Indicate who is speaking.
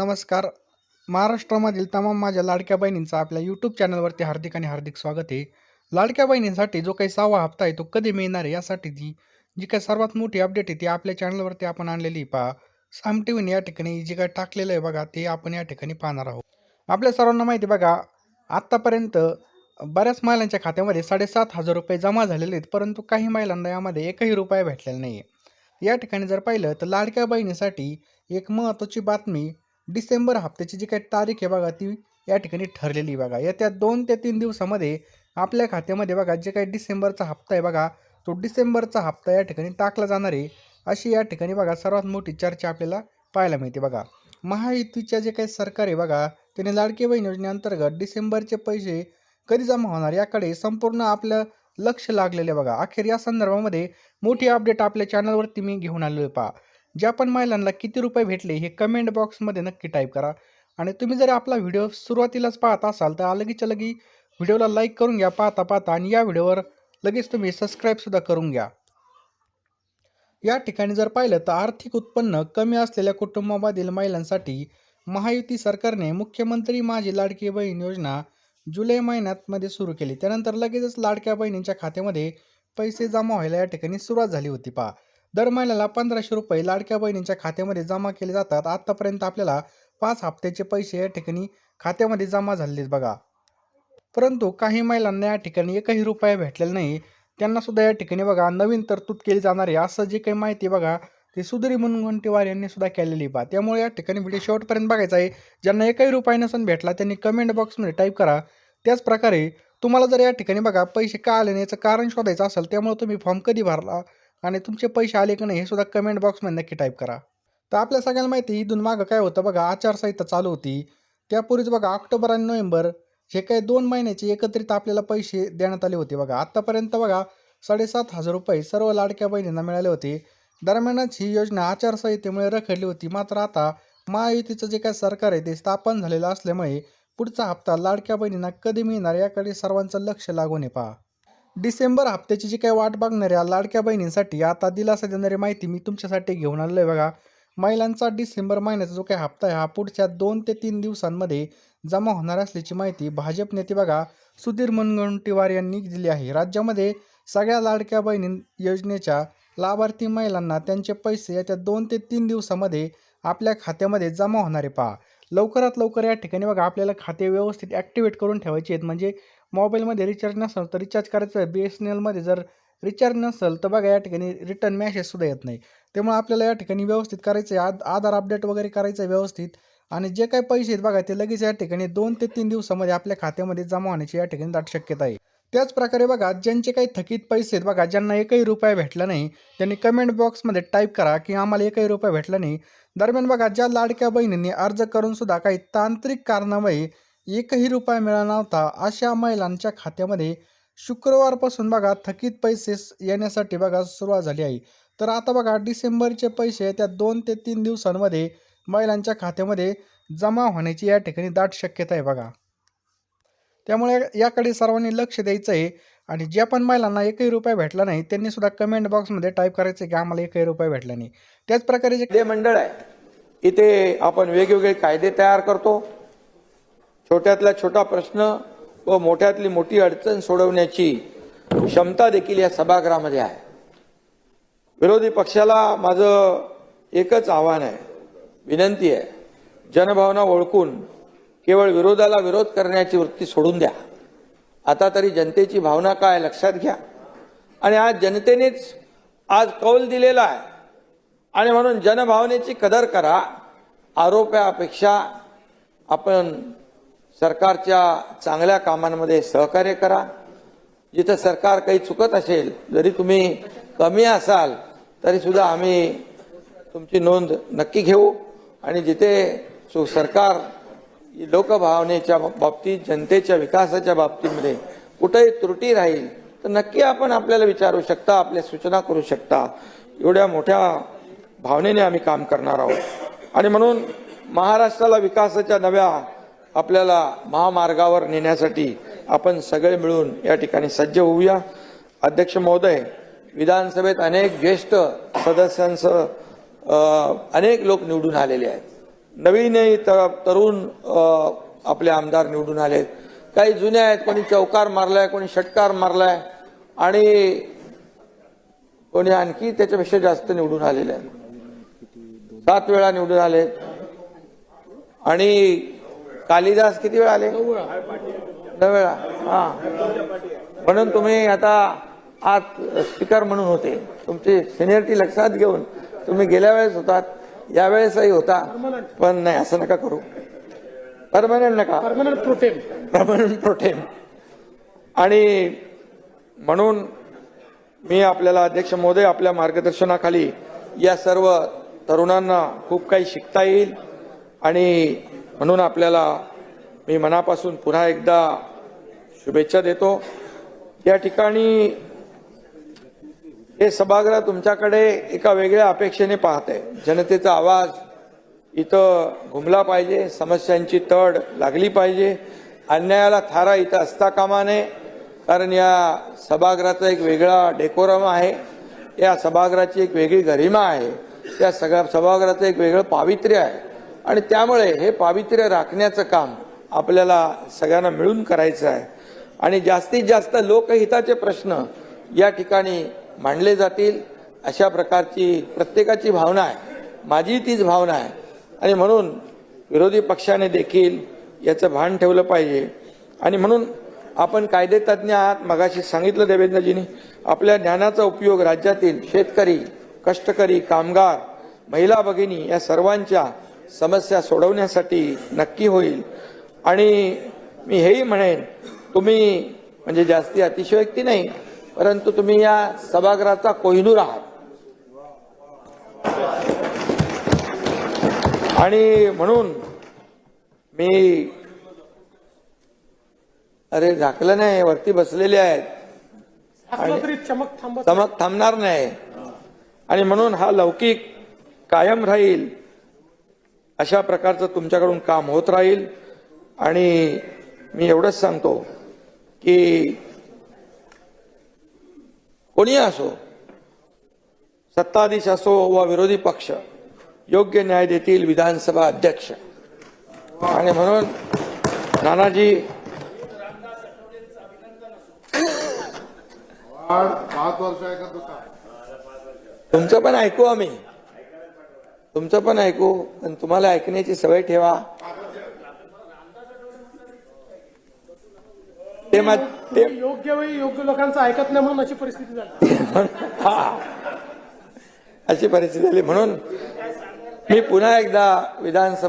Speaker 1: नमस्कार. महाराष्ट्रामधील तमाम माझ्या लाडक्या बहिणींचं आपल्या यूट्यूब चॅनलवरती हार्दिक आणि हार्दिक स्वागत आहे. लाडक्या बहिणींसाठी जो काही सहावा हप्ता आहे तो कधी मिळणार आहे यासाठी जी जी काही सर्वात मोठी अपडेट आहे ती आपल्या चॅनलवरती आपण आणलेली पहा. साम टी व्हीने या ठिकाणी जे काही टाकलेलं आहे बघा ते आपण या ठिकाणी पाहणार आहोत. आपल्या सर्वांना माहिती आहे बघा आत्तापर्यंत बऱ्याच महिलांच्या खात्यामध्ये साडेसात हजार रुपये जमा झालेले आहेत परंतु काही महिलांना यामध्ये एकही रुपया भेटलेला नाही आहे या ठिकाणी जर पाहिलं तर लाडक्या बहिणीसाठी एक महत्त्वाची बातमी डिसेंबर हप्त्याची जी काही तारीख आहे बघा ती या ठिकाणी ठरलेली बघा. येत्या दोन ते तीन दिवसामध्ये आपल्या खात्यामध्ये बघा जे काही डिसेंबरचा हप्ता आहे बघा तो डिसेंबरचा हप्ता या ठिकाणी टाकला जाणार आहे. अशी या ठिकाणी बघा सर्वात मोठी चर्चा आपल्याला पाहायला मिळते बघा. महायुतीच्या जे काही सरकार आहे बघा त्याने लाडकी बहीण योजनेअंतर्गत डिसेंबरचे पैसे कधी जमा होणार याकडे संपूर्ण आपलं लक्ष लागलेलं आहे बघा. अखेर या संदर्भामध्ये मोठी अपडेट आपल्या चॅनलवरती मी घेऊन आलेलो पहा. ज्या पण महिलांना किती रुपये भेटले हे कमेंट बॉक्समध्ये नक्की टाईप करा. आणि तुम्ही जर आपला व्हिडिओ सुरुवातीलाच पाहत असाल तर लगेचच्या लगी व्हिडिओला लाईक करून घ्या पाहता पाहता आणि या व्हिडिओवर लगेच तुम्ही सबस्क्राईबसुद्धा करून घ्या. या ठिकाणी जर पाहिलं तर आर्थिक उत्पन्न कमी असलेल्या कुटुंबामधील महिलांसाठी महायुती सरकारने मुख्यमंत्री माझी लाडकी बहीण योजना जुलै महिन्यात मध्ये सुरू केली. त्यानंतर लगेचच लाडक्या बहिणींच्या खात्यामध्ये पैसे जमा व्हायला या ठिकाणी सुरुवात झाली होती. पहा दर महिन्याला पंधराशे रुपये लाडक्या बहिणींच्या खात्यामध्ये जमा केले जातात. आत्तापर्यंत आपल्याला पाच हप्त्याचे पैसे या ठिकाणी खात्यामध्ये जमा झालेत बघा. परंतु काही महिलांना या ठिकाणी एकही रुपया भेटलेला नाही. त्यांना सुद्धा या ठिकाणी बघा नवीन तरतूद केली जाणार आहे. असं जे काही माहिती बघा ते सुधीर मुनगंटीवार यांनी सुद्धा केलेली पहा त्यामुळे या ठिकाणी व्हिडिओ शेवटपर्यंत बघायचा आहे. ज्यांना एकही रुपया नसून भेटला त्यांनी कमेंट बॉक्समध्ये टाईप करा. त्याच प्रकारे तुम्हाला जर या ठिकाणी बघा पैसे का आले नाही याचं कारण शोधायचं असेल त्यामुळे तुम्ही फॉर्म कधी भरला? आणि तुमचे पैसे आले की नाही हे सुद्धा कमेंट बॉक्समध्ये नक्की टाईप करा. तर आपल्या सगळ्यांना माहिती आहे, इथून मागं काय होतं बघा आचारसंहिता चालू होती. त्यापूर्वीच बघा ऑक्टोबर आणि नोव्हेंबर हे काही दोन महिन्याचे एकत्रित आपल्याला पैसे देण्यात आले होते बघा. आत्तापर्यंत बघा साडेसात हजार रुपये सर्व लाडक्या बहिणींना मिळाले होते. दरम्यानच ही योजना आचारसंहितेमुळे रखडली होती. मात्र आता महायुतीचं जे काय सरकार आहे ते स्थापन झालेलं असल्यामुळे पुढचा हप्ता लाडक्या बहिणींना कधी मिळणार याकडे सर्वांचं लक्ष लागून आहे पहा. डिसेंबर हप्त्याची जी काही वाट बघणाऱ्या लाडक्या बहिणींसाठी आता दिलासा देणारी माहिती मी तुमच्यासाठी घेऊन आलेलो आहे बघा. महिलांचा डिसेंबर महिन्याचा जो काही हप्ता आहे हा पुढच्या दोन ते तीन दिवसांमध्ये जमा होणार असल्याची माहिती भाजप नेते बघा सुधीर मुनगंटीवार यांनी दिली आहे. राज्यामध्ये सगळ्या लाडक्या बहिणी योजनेच्या लाभार्थी महिलांना त्यांचे पैसे येत्या दोन ते तीन दिवसामध्ये आपल्या खात्यामध्ये जमा होणारे पहा लवकरात लवकर या ठिकाणी बघा आपल्याला खाते व्यवस्थित ॲक्टिवेट करून ठेवायचे आहेत. म्हणजे मोबाईलमध्ये रिचार्ज नसेल तर रिचार्ज करायचं. आहे बी एस एन एलमध्ये जर रिचार्ज नसेल तर बघा या ठिकाणी रिटर्न मॅसेजसुद्धा येत नाही. त्यामुळे आपल्याला या ठिकाणी व्यवस्थित करायचं आहे आद आधार अपडेट वगैरे करायचं आहे व्यवस्थित. आणि जे काही पैसे आहेत बघा ते लगेच या ठिकाणी दोन ते तीन दिवसामध्ये आपल्या खात्यामध्ये जमा होण्याची या ठिकाणी दाट शक्यता आहे. त्याचप्रकारे बघा ज्यांचे काही थकीत पैसे आहेत बघा ज्यांना एकही रुपया भेटला नाही त्यांनी कमेंट बॉक्समध्ये टाईप करा की आम्हाला एकही रुपया भेटला नाही. दरम्यान बघा ज्या लाडक्या बहिणींनी अर्ज करून सुद्धा काही तांत्रिक कारणामुळे एकही रुपया मिळाला नव्हता. अशा महिलांच्या खात्यामध्ये शुक्रवारपासून बघा थकीत पैसे येण्यासाठी बघा सुरुवात झाली आहे. तर आता बघा डिसेंबरचे पैसे त्या दोन ते तीन दिवसांमध्ये महिलांच्या खात्यामध्ये जमा होण्याची या ठिकाणी दाट शक्यता आहे बघा. त्यामुळे याकडे सर्वांनी लक्ष द्यायचं आहे आणि ज्या पण महिलांना एकही रुपया भेटला नाही त्यांनी सुद्धा कमेंट बॉक्समध्ये टाईप करायचं आहे की आम्हाला एकही रुपया भेटला नाही. त्याच प्रकारे जे
Speaker 2: मंडळ आहे इथे आपण वेगवेगळे कायदे तयार करतो. छोट्यातला छोटा प्रश्न व मोठ्यातली मोठी अडचण सोडवण्याची क्षमता देखील या सभागृहामध्ये आहे. विरोधी पक्षाला माझं एकच आव्हान आहे विनंती आहे जनभावना ओळखून केवळ विरोधाला विरोध करण्याची वृत्ती सोडून द्या. आता तरी जनतेची भावना काय लक्षात घ्या. आणि आज जनतेनेच आज कौल दिलेला आहे. आणि म्हणून जनभावनेची कदर करा. आरोपापेक्षा आपण सरकारच्या चांगल्या कामांमध्ये सहकार्य करा. जिथं सरकार काही चुकत असेल जरी तुम्ही कमी असाल तरी सुद्धा आम्ही तुमची नोंद नक्की घेऊ. आणि जिथे सु- सरकार लोकभावनेच्या बाबतीत जनतेच्या विकासाच्या बाबतीमध्ये कुठेही त्रुटी राहील तर नक्की आपण आपल्याला विचारू शकता आपल्या सूचना करू शकता. एवढ्या मोठ्या भावनेने आम्ही काम करणार आहोत. आणि म्हणून महाराष्ट्राला विकासाच्या नव्या आपल्याला महामार्गावर नेण्यासाठी आपण सगळे मिळून या ठिकाणी सज्ज होऊया. अध्यक्ष महोदय विधानसभेत अनेक ज्येष्ठ सदस्यांसह अनेक लोक निवडून आलेले आहेत. नवीनही तरुण आपले आमदार निवडून आले काही जुने आहेत कोणी चौकार मारलाय कोणी षटकार मारलाय आणि कोणी आणखी त्याच्यापेक्षा जास्त निवडून आलेले आहेत. सात वेळा निवडून आले आणि कालिदास किती वेळा आले? वेळा. हा. म्हणून तुम्ही आता आत स्पीकर म्हणून होते. तुमची सिनियरिटी लक्षात घेऊन तुम्ही गेल्या वेळेस होतात यावेळेसही होता. पण नाही असं नका करू. परमनंट नका.
Speaker 3: परमनंट प्रोटेम
Speaker 2: परमनंट प्रोटेम आणि म्हणून मी आपल्याला अध्यक्ष महोदय आपल्या मार्गदर्शनाखाली या सर्व तरुणांना खूप काही शिकता येईल. आणि म्हणून आपल्याला मी मनापासून पुन्हा एकदा शुभेच्छा देतो. या ठिकाणी हे सभागृह तुमच्याकडे एका वेगळ्या अपेक्षेने पाहते जनतेचा आवाज इथं घुमला पाहिजे समस्यांची तड लागली पाहिजे अन्यायाला थारा इथं असता कामा नये कारण या सभागृहाचा एक वेगळा डेकोरम आहे. या सभागृहाची एक वेगळी गरिमा आहे. त्या सगळ्या सभागृहाचं एक वेगळं पावित्र्य आहे. आणि त्यामुळे हे पावित्र्य राखण्याचं काम आपल्याला सगळ्यांना मिळून करायचं आहे. आणि जास्तीत जास्त लोकहिताचे प्रश्न या ठिकाणी मांडले जातील अशा प्रकारची प्रत्येकाची भावना आहे. माझी तीच भावना आहे. आणि म्हणून विरोधी पक्षाने देखील याचं भान ठेवलं पाहिजे. आणि म्हणून आपण कायदेतज्ञ आहात मगाशी सांगितलं देवेंद्रजींनी आपल्या ज्ञानाचा उपयोग राज्यातील शेतकरी कष्टकरी कामगार महिला भगिनी या सर्वांच्या समस्या सोडवण्यासाठी नक्की होईल. आणि मी हेही म्हणेन तुम्ही म्हणजे जास्ती अतिशयोक्ती नाही परंतु तुम्ही या सभागृहाचा कोहिनूर आहात. आणि म्हणून मी अरे झाकलं नाही वरती बसलेले आहेत.
Speaker 3: चमक
Speaker 2: थांबणार नाही. आणि म्हणून हा लौकिक कायम राहील. अशा प्रकारचं तुमच्याकडून काम होत राहील. आणि मी एवढंच सांगतो की कोणी असो सत्ताधीश असो वा विरोधी पक्ष योग्य न्याय देतील विधानसभा अध्यक्ष. आणि म्हणून नानाजी तुमचं पण ऐकू आम्ही. तुमचं पण ऐकू पण तुम्हाला ऐकण्याची सवय ठेवा. ते
Speaker 3: योग्य वेळी योग्य लोकांचं ऐकत नाही म्हणून अशी परिस्थिती झाली.
Speaker 2: हा. अशी परिस्थिती झाली म्हणून मी पुन्हा एकदा विधानसभा